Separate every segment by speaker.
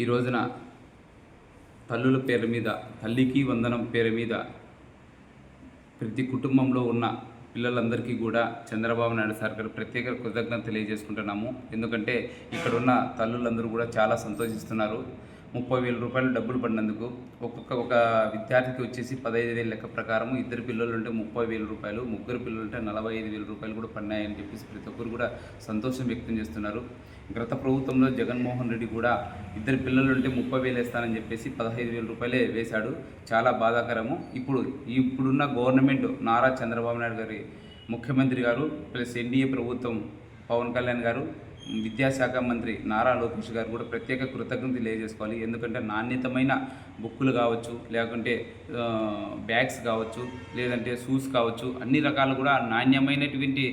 Speaker 1: ఈ రోజున తల్లుల పేరు మీద తల్లికి వందనం పేరు మీద ప్రతి కుటుంబంలో ఉన్న పిల్లలందరికీ కూడా చంద్రబాబు నాయుడు సార్ గారు ప్రత్యేక కృతజ్ఞత తెలియజేసుకుంటున్నాము. ఎందుకంటే ఇక్కడ ఉన్న తల్లులందరూ కూడా చాలా సంతోషిస్తున్నారు. ముప్పై వేల రూపాయలు డబ్బులు పడినందుకు ఒక్కొక్క ఒక విద్యార్థికి వచ్చేసి పదహైదు వేల లెక్క ప్రకారం ఇద్దరు పిల్లలు ఉంటే ముప్పై వేల రూపాయలు ముగ్గురు పిల్లలు ఉంటే నలభై ఐదు వేల రూపాయలు కూడా పడినాయని చెప్పేసి ప్రతి ఒక్కరు కూడా సంతోషం వ్యక్తం చేస్తున్నారు. గత ప్రభుత్వంలో జగన్మోహన్ రెడ్డి కూడా ఇద్దరు పిల్లలు ఉంటే ముప్పై వేలు వేస్తానని చెప్పేసి పదహైదు వేల రూపాయలే వేశాడు. చాలా బాధాకరము. ఇప్పుడు ఇప్పుడున్న గవర్నమెంట్ నారా చంద్రబాబు నాయుడు గారి ముఖ్యమంత్రి గారు ప్లస్ ఎన్డీఏ ప్రభుత్వం పవన్ కళ్యాణ్ గారు విద్యాశాఖ మంత్రి నారా లోకేష్ గారు కూడా ప్రత్యేక కృతజ్ఞత తెలియజేసుకోవాలి. ఎందుకంటే నాణ్యతమైన బుక్కులు కావచ్చు లేకుంటే బ్యాగ్స్ కావచ్చు లేదంటే షూస్ కావచ్చు అన్ని రకాలు కూడా నాణ్యమైనటువంటి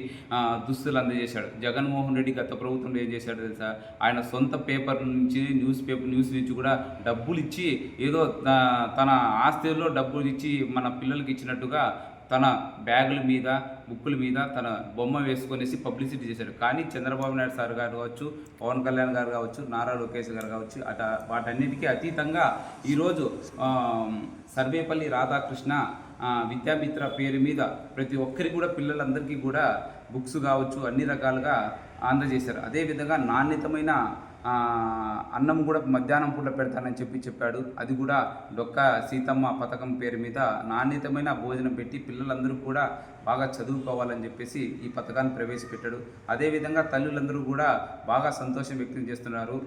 Speaker 1: దుస్తులు అందజేశాడు. జగన్మోహన్ రెడ్డి గత ప్రభుత్వంలో ఏం చేశాడు తెలుసా? ఆయన సొంత పేపర్ నుంచి న్యూస్ పేపర్ న్యూస్ నుంచి కూడా డబ్బులు ఇచ్చి ఏదో తన ఆస్తిలో డబ్బులు ఇచ్చి మన పిల్లలకి ఇచ్చినట్టుగా తన బ్యాగుల మీద బుక్కుల మీద తన బొమ్మ వేసుకొనేసి పబ్లిసిటీ చేశాడు. కానీ చంద్రబాబు నాయుడు సార్ గారు కావచ్చు పవన్ కళ్యాణ్ గారు కావచ్చు నారా లోకేష్ గారు కావచ్చు అట వాటన్నిటికీ అతీతంగా ఈరోజు సర్వేపల్లి రాధాకృష్ణ విద్యామిత్ర పేరు మీద ప్రతి ఒక్కరికి కూడా పిల్లలందరికీ కూడా బుక్స్ కావచ్చు అన్ని రకాలుగా అందజేశారు. అదేవిధంగా నాణ్యతమైన అన్నం కూడా మధ్యాహ్నం పూట పెడతానని చెప్పి చెప్పాడు. అది కూడా డొక్క సీతమ్మ పథకం పేరు మీద నాణ్యతమైన భోజనం పెట్టి పిల్లలందరూ కూడా బాగా చదువుకోవాలని చెప్పేసి ఈ పథకాన్ని ప్రవేశపెట్టాడు. అదేవిధంగా తల్లులందరూ కూడా బాగా సంతోషం వ్యక్తం చేస్తున్నారు.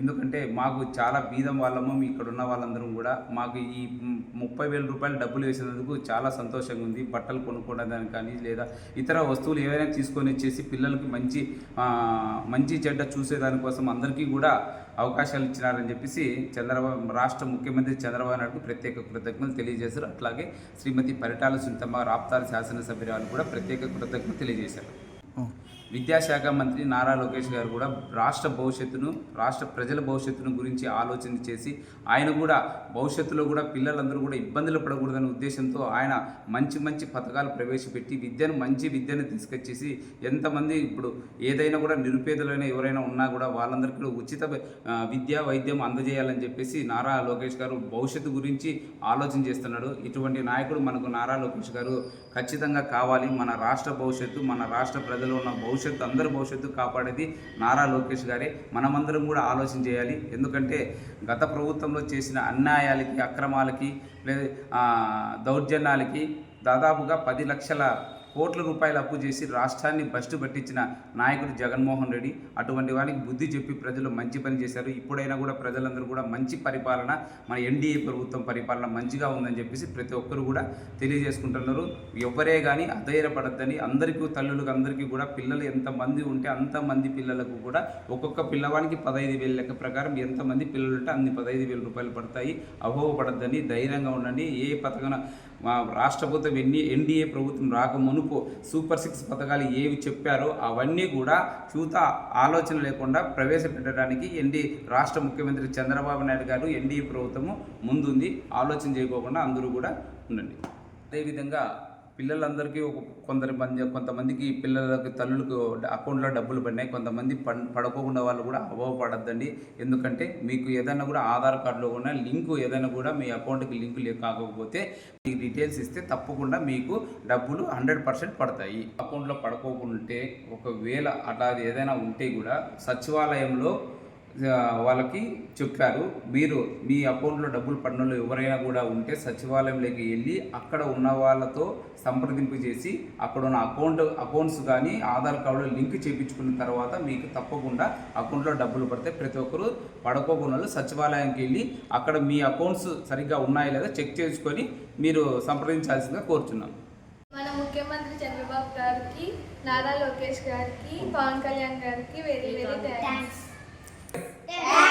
Speaker 1: ఎందుకంటే మాకు చాలా బీదం వాళ్ళము ఇక్కడ ఉన్న వాళ్ళందరం కూడా మాకు ఈ ముప్పై వేల రూపాయలు డబ్బులు వేసినందుకు చాలా సంతోషంగా ఉంది. బట్టలు కొనుక్కోవడానికి కానీ లేదా ఇతర వస్తువులు ఏవైనా తీసుకొని వచ్చేసి పిల్లలకి మంచి మంచి చెడ్డ చూసేదానికోసం అందరికీ కూడా అవకాశాలు ఇచ్చినారని చెప్పేసి చంద్రబాబు రాష్ట్ర ముఖ్యమంత్రి చంద్రబాబు నాయుడుకు ప్రత్యేక కృతజ్ఞతలు తెలియజేశారు. అట్లాగే శ్రీమతి పరిటాల సునీతమ్మ రాప్తాల శాసనసభ్యురాలు కూడా ప్రత్యేక కృతజ్ఞతలు తెలియజేశారు. విద్యాశాఖ మంత్రి నారా లోకేష్ గారు కూడా రాష్ట్ర భవిష్యత్తును రాష్ట్ర ప్రజల భవిష్యత్తును గురించి ఆలోచన చేసి ఆయన కూడా భవిష్యత్తులో కూడా పిల్లలందరూ కూడా ఇబ్బందులు పడకూడదనే ఉద్దేశంతో ఆయన మంచి మంచి పథకాలు ప్రవేశపెట్టి విద్యను మంచి విద్యను తీసుకొచ్చేసి ఎంతమంది ఇప్పుడు ఏదైనా కూడా నిరుపేదలైన ఎవరైనా ఉన్నా కూడా వాళ్ళందరికీ కూడా ఉచిత విద్య వైద్యం అందజేయాలని చెప్పేసి నారా లోకేష్ గారు భవిష్యత్తు గురించి ఆలోచన చేస్తున్నాడు. ఇటువంటి నాయకుడు మనకు నారా లోకేష్ గారు ఖచ్చితంగా కావాలి. మన రాష్ట్ర భవిష్యత్తు మన రాష్ట్ర ప్రజలు ఉన్న భవిష్యత్తు భవిష్యత్తు అందరి భవిష్యత్తు కాపాడేది నారా లోకేష్ గారే. మనమందరం కూడా ఆలోచన చేయాలి. ఎందుకంటే గత ప్రభుత్వంలో చేసిన అన్యాయాలకి అక్రమాలకి లేదా దౌర్జన్యాలకి దాదాపుగా పది లక్షల కోట్ల రూపాయలు అప్పు చేసి రాష్ట్రాన్ని బస్టు పట్టించిన నాయకుడు జగన్మోహన్ రెడ్డి. అటువంటి వారికి బుద్ధి చెప్పి ప్రజలు మంచి పని చేశారు. ఇప్పుడైనా కూడా ప్రజలందరూ కూడా మంచి పరిపాలన మన ఎన్డీఏ ప్రభుత్వం పరిపాలన మంచిగా ఉందని చెప్పేసి ప్రతి ఒక్కరు కూడా తెలియజేసుకుంటున్నారు. ఎవరే కానీ అధైర్యపడద్దని అందరికీ తల్లులకు అందరికీ కూడా పిల్లలు ఎంతమంది ఉంటే అంతమంది పిల్లలకు కూడా ఒక్కొక్క పిల్లవానికి పదహైదు వేల లెక్క ప్రకారం ఎంతమంది పిల్లలు ఉంటే అన్ని పదహైదు వేల రూపాయలు పడతాయి. అభోగపడద్దని ధైర్యంగా ఉండండి. ఏ పథకం మా రాష్ట్ర ప్రభుత్వం ఎన్ని ఎన్డీఏ ప్రభుత్వం రాక మునుపు సూపర్ సిక్స్ పథకాలు ఏవి చెప్పారో అవన్నీ కూడా చూత ఆలోచన లేకుండా ప్రవేశపెట్టడానికి ఎన్డీ రాష్ట్ర ముఖ్యమంత్రి చంద్రబాబు నాయుడు గారు ఎన్డీఏ ప్రభుత్వము ముందుంది. ఆలోచన చేయకోకుండా అందరూ కూడా ఉండండి. అదేవిధంగా పిల్లలందరికీ ఒక కొందరి మంది కొంతమందికి పిల్లలకి తల్లులకు అకౌంట్లో డబ్బులు పడినాయి. కొంతమంది పన్ పడుకోకుండా వాళ్ళు కూడా అభావపడద్దండి ఎందుకంటే మీకు ఏదైనా కూడా ఆధార్ కార్డులో ఉన్న లింకు ఏదైనా కూడా మీ అకౌంట్కి లింకు కాకపోతే మీ డీటెయిల్స్ ఇస్తే తప్పకుండా మీకు డబ్బులు హండ్రెడ్ పర్సెంట్ పడతాయి. అకౌంట్లో పడుకోకుంటే ఒకవేళ అట్లా ఏదైనా ఉంటే కూడా సచివాలయంలో వాళ్ళకి చెప్పారు. మీరు మీ అకౌంట్లో డబ్బులు పడిన వాళ్ళు ఎవరైనా కూడా ఉంటే సచివాలయంలోకి వెళ్ళి అక్కడ ఉన్న వాళ్ళతో సంప్రదింపు చేసి అక్కడ ఉన్న అకౌంట్ అకౌంట్స్ కానీ ఆధార్ కార్డులో లింక్ చేయించుకున్న తర్వాత మీకు తప్పకుండా అకౌంట్లో డబ్బులు పడితే ప్రతి ఒక్కరు వాళ్ళు సచివాలయానికి వెళ్ళి అక్కడ మీ అకౌంట్స్ సరిగ్గా ఉన్నాయా లేదా చెక్ చేసుకొని మీరు సంప్రదించాల్సిందిగా కోరుచున్నాం.
Speaker 2: మన ముఖ్యమంత్రి చంద్రబాబు గారికి నారా లోకేష్ గారికి పవన్ కళ్యాణ్ గారికి వెరీ వెరీ థ్యాంక్స్ এক